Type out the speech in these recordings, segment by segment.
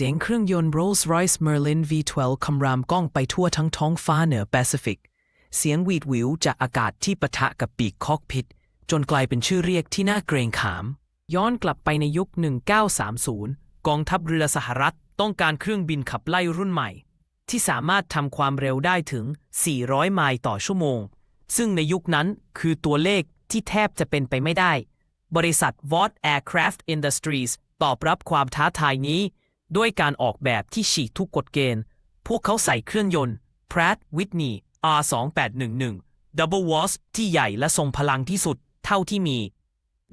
เสียงเครื่องยนต์ Rolls-Royce Merlin V12 คำรามก้องไปทั่วทั้งท้องฟ้าเหนือแปซิฟิก เสียงหวีดหวิวจากอากาศที่ปะทะกับปีกคอกพิทจนกลายเป็นชื่อเรียกที่น่าเกรงขาม ย้อนกลับไปในยุค 1930 กองทัพเรือสหรัฐต้องการเครื่องบินขับไล่รุ่นใหม่ ที่สามารถทำความเร็วได้ถึง 400 ไมล์ต่อชั่วโมง ซึ่งในยุคนั้นคือตัวเลขที่แทบจะเป็นไปไม่ได้ บริษัท Vought Aircraft Industries ตอบรับความท้าทายนี้ ด้วยการออกแบบที่ฉีกทุกกฎเกณฑ์ พวกเขาใส่เครื่องยนต์ Pratt Whitney R2811 Double Wasp ที่ใหญ่และทรงพลังที่สุดเท่าที่มี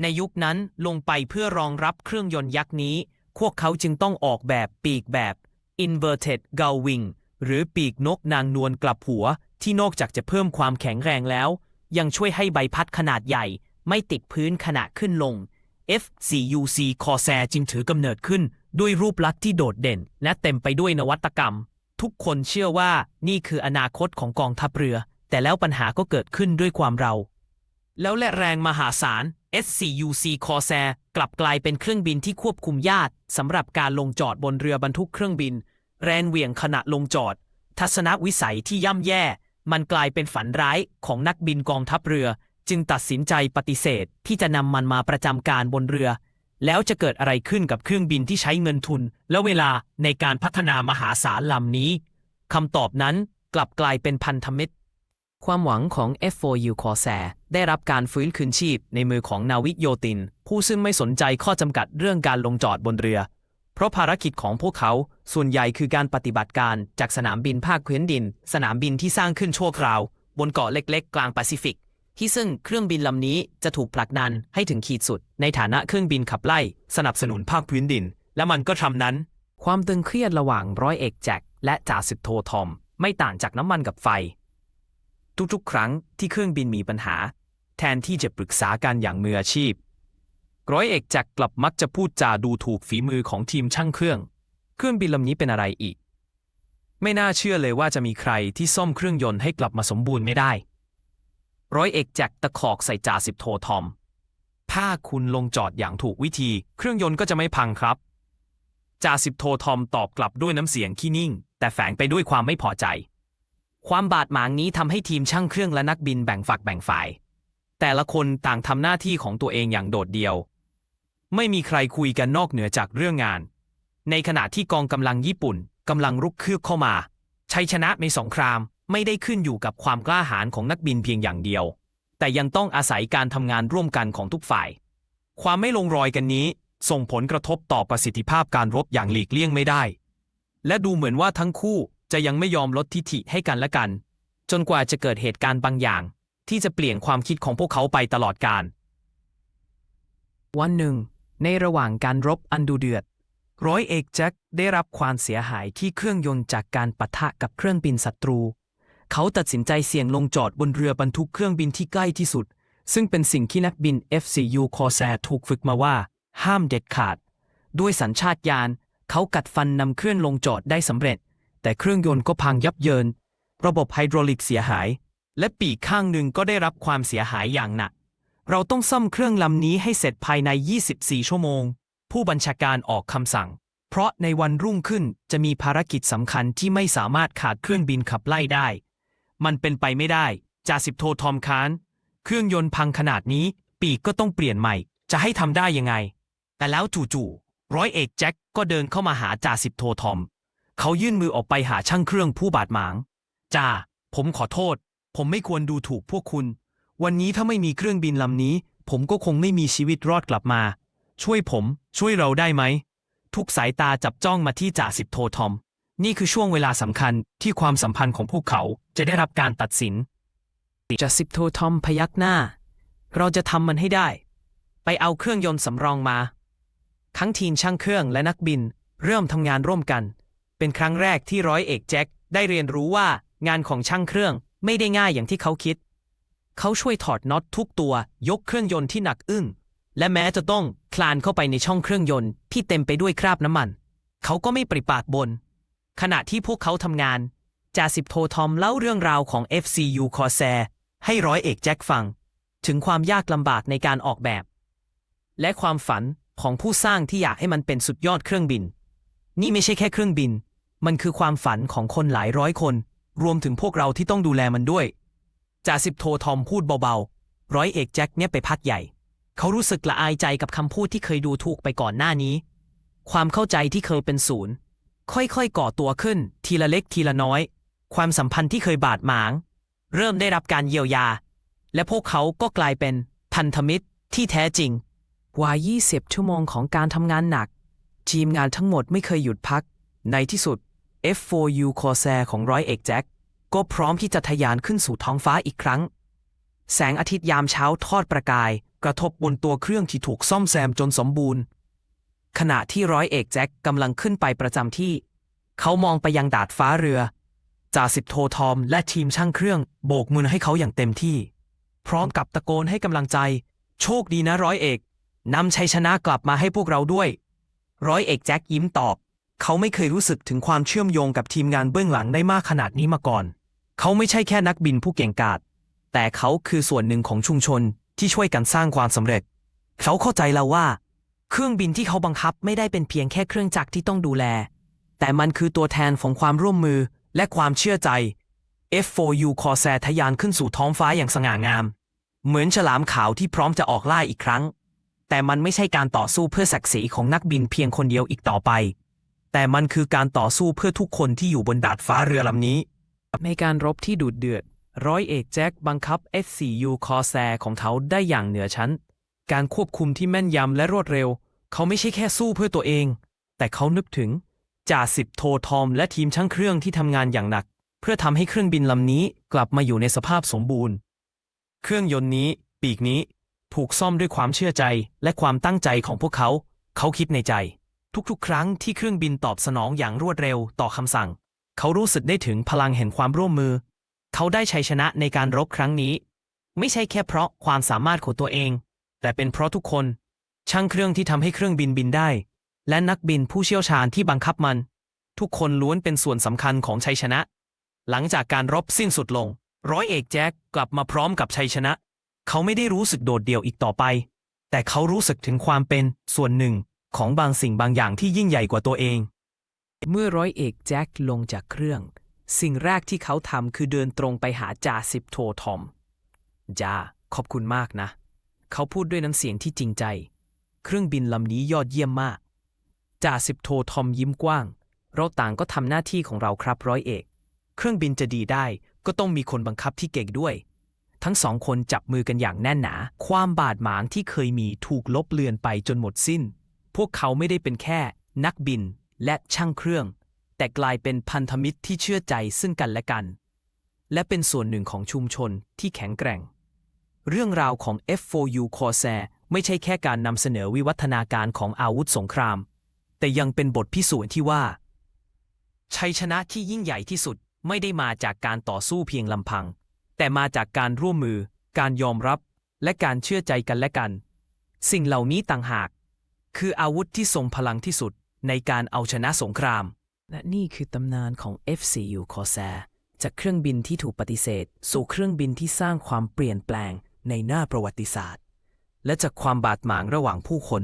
ในยุคนั้นลงไปเพื่อรองรับเครื่องยนต์ยักษ์นี้ พวกเขาจึงต้องออกแบบปีกแบบ Inverted Gull Wing หรือปีกนกนางนวลกลับหัว ที่นอกจากจะเพิ่มความแข็งแรงแล้ว ยังช่วยให้ใบพัดขนาดใหญ่ ไม่ติดพื้นขณะขึ้นลง F4UC Corsair จึงถือกำเนิดขึ้น ด้วยรูปลักษณ์ที่โดดเด่น และเต็มไปด้วยนวัตกรรม ทุกคนเชื่อว่านี่คืออนาคตของกองทัพเรือ แต่แล้วปัญหาก็เกิดขึ้นด้วยความเรา แล้วและแรงมหาศาล SCUC Corsair กลับกลายเป็นเครื่องบินที่ควบคุมยากสำหรับการลงจอดบนเรือบรรทุกเครื่องบิน แรงเหวี่ยงขณะลงจอด ทัศนวิสัยที่ย่ำแย่ มันกลายเป็นฝันร้ายของนักบินกองทัพเรือ จึงตัดสินใจปฏิเสธที่จะนำมันมาประจำการบนเรือ แล้วจะเกิดอะไรขึ้นกับเครื่องบินที่ใช้เงินทุน และเวลาในการพัฒนามหาศาลลำนี้คำตอบนั้นกลับกลายเป็นพันธมิตร ความหวังของ F4U Corsair ได้รับการฟื้นคืนชีพในมือของนาวิกโยติน ผู้ซึ่งไม่สนใจข้อจำกัดเรื่องการลงจอดบนเรือ เพราะภารกิจของพวกเขาส่วนใหญ่คือการปฏิบัติการจากสนามบินภาคพื้นดิน สนามบินที่สร้างขึ้นชั่วคราว บนเกาะเล็กๆ กลางแปซิฟิก ที่ซึ่งเครื่องบินลำนี้จะถูกผลักดันให้ถึงขีดสุด ในฐานะเครื่องบินขับไล่ สนับสนุนภาคพื้นดิน และมันก็ทำนั้น ความตึงเครียดระหว่างร้อยเอกแจ็คและจ่าสิบโททอม ไม่ต่างจากน้ำมันกับไฟ ทุกๆ ครั้งที่เครื่องบินมีปัญหา แทนที่จะปรึกษากันอย่างมืออาชีพ ร้อยเอกแจ็คกลับมักจะพูดจาดูถูกฝีมือของทีมช่างเครื่อง เครื่องบินลำนี้เป็นอะไรอีก ไม่น่าเชื่อเลยว่าจะมีใครที่ซ่อมเครื่องยนต์ให้กลับมาสมบูรณ์ไม่ได้ ร้อยเอกแจ็คตะขอกใส่จ่าสิบโททอม ถ้าคุณลงจอดอย่างถูกวิธี เครื่องยนต์ก็จะไม่พังครับ จ่าสิบโททอมตอบกลับด้วยน้ำเสียงขี้นิ่ง แต่แฝงไปด้วยความไม่พอใจ ความบาดหมางนี้ทำให้ทีมช่างเครื่องและนักบินแบ่งฝักแบ่งฝ่าย แต่ละคนต่างทำหน้าที่ของตัวเองอย่างโดดเดี่ยว ไม่มีใครคุยกันนอกเหนือจากเรื่องงาน ในขณะที่กองกำลังญี่ปุ่นกำลังรุกคืบเข้ามาชัยชนะในสงคราม ไม่ได้ขึ้นอยู่กับความกล้าหาญของนักบินเพียงอย่างเดียว แต่ยังต้องอาศัยการทำงานร่วมกันของทุกฝ่าย ความไม่ลงรอยกันนี้ ส่งผลกระทบต่อประสิทธิภาพการรบอย่างหลีกเลี่ยงไม่ได้ และดูเหมือนว่าทั้งคู่จะยังไม่ยอมลดทิฐิให้กันและกัน จนกว่าจะเกิดเหตุการณ์บางอย่าง ที่จะเปลี่ยนความคิดของพวกเขาไปตลอดกาลวันหนึ่ง ในระหว่างการรบอันดูเดือด ร้อยเอกแจ็คได้รับความเสียหายที่เครื่องยนต์จากการปะทะกับเครื่องบินศัตรู เขาตัดสินใจเสี่ยงลงจอดบนเรือบรรทุกเครื่องบินที่ใกล้ที่สุด ซึ่งเป็นสิ่งที่นักบิน FCU Corsair ถูกฝึกมาว่า ห้ามเด็ดขาด ด้วยสัญชาตญาณเขากัดฟันนำเครื่องลงจอดได้สำเร็จ แต่เครื่องยนต์ก็พังยับเยิน ระบบไฮดรอลิกเสียหาย และปีกข้างหนึ่งก็ได้รับความเสียหายอย่างหนัก เราต้องซ่อมเครื่องลำนี้ให้เสร็จภายใน 24 ชั่วโมง ผู้บัญชาการออกคำสั่ง เพราะในวันรุ่งขึ้นจะมีภารกิจสำคัญที่ไม่สามารถขาดเครื่องบินขับไล่ได้ มันเป็นไปไม่ได้จ่าสิบโททอมคาน เครื่องยนต์พังขนาดนี้ ปีกก็ต้องเปลี่ยนใหม่ จะให้ทำได้ยังไง แต่แล้วจู่ๆร้อยเอกแจ็คก็เดินเข้ามาหาจ่าสิบโททอม เขายื่นมือออกไปหาช่างเครื่องผู้บาดหมางจ่าผมขอโทษ ผมไม่ควรดูถูกพวกคุณ วันนี้ถ้าไม่มีเครื่องบินลำนี้ ผมก็คงไม่มีชีวิตรอดกลับมา ช่วยผม ช่วยเราได้ไหมทุกสายตาจับจ้องมาที่จ่าสิบโททอม นี่คือช่วงเวลาสำคัญที่ความสัมพันธ์ของพวกเขาจะได้รับการตัดสินจ่าสิบโททอมพยักหน้า เราจะทำมันให้ได้ ไปเอาเครื่องยนต์สำรองมา ทั้งทีมช่างเครื่องและนักบิน เริ่มทำงานร่วมกัน เป็นครั้งแรกที่ร้อยเอกแจ็คได้เรียนรู้ว่างานของช่างเครื่องไม่ได้ง่ายอย่างที่เขาคิด เขาช่วยถอดน็อตทุกตัวยกเครื่องยนต์ที่หนักอึ้ง และแม้จะต้องคลานเข้าไปในช่องเครื่องยนต์ที่เต็มไปด้วยคราบน้ำมัน เขาก็ไม่ปริปากบน ขณะที่พวกเขาทำงานจ่าสิบโททอมเล่าเรื่องราวของ FCU Corsair ให้ร้อยเอกแจ็คฟัง ถึงความยากลำบากในการออกแบบ และความฝันของผู้สร้างที่อยากให้มันเป็นสุดยอดเครื่องบิน นี่ไม่ใช่แค่เครื่องบิน มันคือความฝันของคนหลายร้อยคน รวมถึงพวกเราที่ต้องดูแลมันด้วยจ่าสิบโททอมพูดเบาๆ ร้อยเอกแจ็คเนี่ยไปพักใหญ่ เขารู้สึกละอายใจกับคำพูดที่เคยดูถูกไปก่อนหน้านี้ ความเข้าใจที่เคยเป็นศูนย์ ค่อยๆก่อตัวขึ้น ทีละเล็กทีละน้อย ความสัมพันธ์ที่เคยบาดหมาง เริ่มได้รับการเยียวยา และพวกเขาก็กลายเป็นพันธมิตรที่แท้จริง กว่า 20 ชั่วโมงของการทำงานหนัก ทีมงานทั้งหมดไม่เคยหยุดพัก ในที่สุด F4U Corsair ของร้อยเอกแจ็คก็พร้อมที่จะทะยานขึ้นสู่ท้องฟ้าอีกครั้ง แสงอาทิตย์ยามเช้าทอดประกาย กระทบบนตัวเครื่องที่ถูกซ่อมแซมจนสมบูรณ์ ขณะที่ร้อยเอกแจ็คกำลังขึ้นไปประจำที่ เขามองไปยังดาดฟ้าเรือจ่าสิบโททอมและทีมช่างเครื่อง โบกมือให้เขาอย่างเต็มที่ พร้อมกับตะโกนให้กำลังใจ โชคดีนะร้อยเอกนำชัยชนะกลับมาให้พวกเราด้วย ร้อยเอกแจ็คยิ้มตอบ เขาไม่เคยรู้สึกถึงความเชื่อมโยงกับทีมงานเบื้องหลังได้มากขนาดนี้มาก่อน เขาไม่ใช่แค่นักบินผู้เก่งกาจแต่เขาคือส่วนหนึ่งของชุมชนที่ช่วยกันสร้างความสำเร็จ เขาเข้าใจแล้วว่า เครื่องบินที่เขาบังคับไม่ได้เป็นเพียงแค่เครื่องจักรที่ต้องดูแล แต่มันคือตัวแทนของความร่วมมือและความเชื่อใจ F4U Corsair ทะยานขึ้นสู่ท้องฟ้าอย่างสง่างาม เหมือนฉลามขาวที่พร้อมจะออกล่าอีกครั้ง แต่มันไม่ใช่การต่อสู้เพื่อศักดิ์ศรีของนักบินเพียงคนเดียวอีกต่อไป แต่มันคือการต่อสู้เพื่อทุกคนที่อยู่บนดาดฟ้าเรือลำนี้ ในการรบที่ดุเดือด ร้อยเอกแจ็คบังคับ F4U Corsair ของเขาได้อย่างเหนือชั้น การควบคุมที่แม่นยำและรวดเร็ว เขาไม่ใช่แค่สู้เพื่อตัวเอง แต่เขานึกถึงจ่าสิบโททอมและทีมช่างเครื่องที่ทำงานอย่างหนัก เพื่อทำให้เครื่องบินลำนี้กลับมาอยู่ในสภาพสมบูรณ์ เครื่องยนต์นี้ ปีกนี้ถูกซ่อมด้วยความเชื่อใจและความตั้งใจของพวกเขา เขาคิดในใจ ทุกๆ ครั้งที่เครื่องบินตอบสนองอย่างรวดเร็วต่อคำสั่ง เขารู้สึกได้ถึงพลังแห่งความร่วมมือ เขาได้ชัยชนะในการรบครั้งนี้ ไม่ใช่แค่เพราะความสามารถของตัวเอง แต่เป็นเพราะทุกคน ช่างเครื่องที่ทำให้เครื่องบินบินได้ และนักบินผู้เชี่ยวชาญที่บังคับมัน ทุกคนล้วนเป็นส่วนสำคัญของชัยชนะ หลังจากการรบสิ้นสุดลง ร้อยเอกแจ็คกลับมาพร้อมกับชัยชนะ เขาไม่ได้รู้สึกโดดเดี่ยวอีกต่อไป แต่เขารู้สึกถึงความเป็นส่วนหนึ่งของบางสิ่งบางอย่างที่ยิ่งใหญ่กว่าตัวเอง เมื่อร้อยเอกแจ็คลงจากเครื่อง สิ่งแรกที่เขาทำคือเดินตรงไปหาจ่าสิบโททอมจ่าขอบคุณมากนะ เขาพูดด้วยน้ำเสียงที่จริงใจ เครื่องบินลำนี้ยอดเยี่ยมมาก จ่าสิบโททอมยิ้มกว้าง เราต่างก็ทำหน้าที่ของเราครับร้อยเอก เครื่องบินจะดีได้ก็ต้องมีคนบังคับที่เก่งด้วย ทั้งสองคนจับมือกันอย่างแน่นหนา ความบาดหมางที่เคยมีถูกลบเลือนไปจนหมดสิ้น พวกเขาไม่ได้เป็นแค่ นักบินและช่างเครื่อง แต่กลายเป็นพันธมิตรที่เชื่อใจซึ่งกันและกัน และเป็นส่วนหนึ่งของชุมชนที่แข็งแกร่ง เรื่องราวของ F4U Corsair ไม่ใช่แค่การนำเสนอวิวัฒนาการของอาวุธสงคราม แต่ยังเป็นบทพิสูจน์ที่ว่า ชัยชนะที่ยิ่งใหญ่ที่สุดไม่ได้มาจากการต่อสู้เพียงลำพัง แต่มาจากการร่วมมือ การยอมรับ และการเชื่อใจกันและกัน สิ่งเหล่านี้ต่างหาก คืออาวุธที่ทรงพลังที่สุดในการเอาชนะสงคราม และนี่คือตำนานของ F4U Corsair จากเครื่องบินที่ถูกปฏิเสธ สู่เครื่องบินที่สร้างความเปลี่ยนแปลงในหน้าประวัติศาสตร์ และจากความบาดหมางระหว่างผู้คน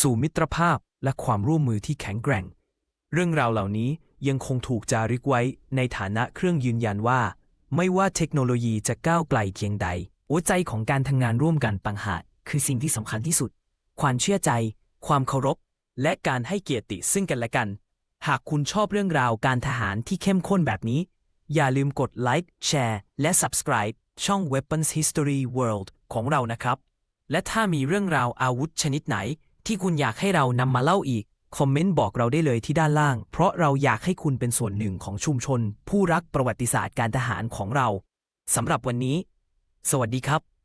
สู่มิตรภาพและความร่วมมือที่แข็งแกร่ง เรื่องราวเหล่านี้ยังคงถูกจารึกไว้ในฐานะเครื่องยืนยันว่า ไม่ว่าเทคโนโลยีจะก้าวไกลเพียงใด หัวใจของการทำงานร่วมกันต่างหากคือสิ่งที่สำคัญที่สุด ความเชื่อใจ ความเคารพ และการให้เกียรติซึ่งกันและกัน หากคุณชอบเรื่องราวการทหารที่เข้มข้นแบบนี้ อย่าลืมกดไลค์แชร์และ subscribe ช่อง Weapons History World ของเรานะครับ และถ้ามีเรื่องราวอาวุธชนิดไหน ที่คุณอยากให้เรานำมาเล่าอีก คอมเมนต์บอกเราได้เลยที่ด้านล่าง เพราะเราอยากให้คุณเป็นส่วนหนึ่งของชุมชน ผู้รักประวัติศาสตร์การทหารของเราสำหรับวันนี้ สวัสดีครับ